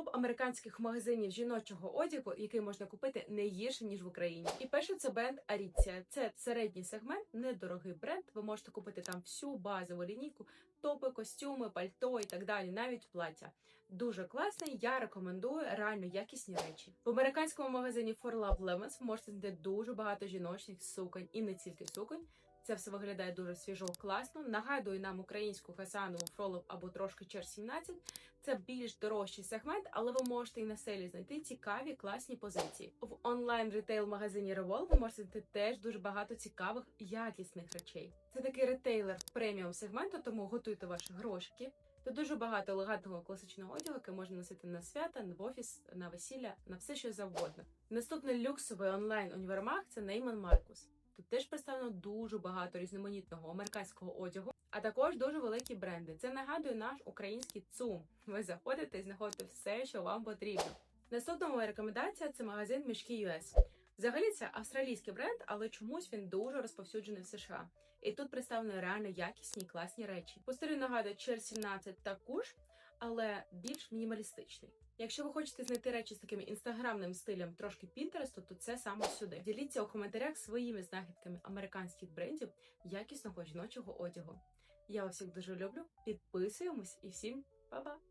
топ американських магазинів жіночого одягу, який можна купити не гірше ніж в Україні. І перше це бренд Aritzia. Це середній сегмент, недорогий бренд. Ви можете купити там всю базову лінійку, топи, костюми, пальто і так далі, навіть плаття. Дуже класний. Я рекомендую реально якісні речі. В американському магазині For Love Lemons ви можете знайти дуже багато жіночних суконь і не тільки суконь. Це все виглядає дуже свіжо, класно. Нагадую нам українську Хасанову Фролов або трошки Чер 17. Це більш дорожчий сегмент, але ви можете і на селі знайти цікаві класні позиції. В онлайн ретейл магазині Revol ви можете знайти теж дуже багато цікавих якісних речей. Це такий ретейлер преміум сегменту, тому готуйте ваші грошики. Тут дуже багато елегантного класичного одягу, який можна носити на свята, в офіс, на весілля, на все що завгодно. Наступний люксовий онлайн універмаг це Neiman Marcus. Тут теж представлено дуже багато різноманітного американського одягу, а також дуже великі бренди. Це нагадує наш український ЦУМ. Ви заходите і знаходите все, що вам потрібно. Наступна моя рекомендація це магазин Мішки US. Взагалі це австралійський бренд, але чомусь він дуже розповсюджений в США. І тут представлені реально якісні класні речі. По стилю нагадує Чер 17 також, але більш мінімалістичний. Якщо ви хочете знайти речі з таким інстаграмним стилем, трошки Пінтересту, то це саме сюди. Діліться у коментарях своїми знахідками американських брендів якісного жіночого одягу. Я вас всіх дуже люблю. Підписуємось і всім па-па!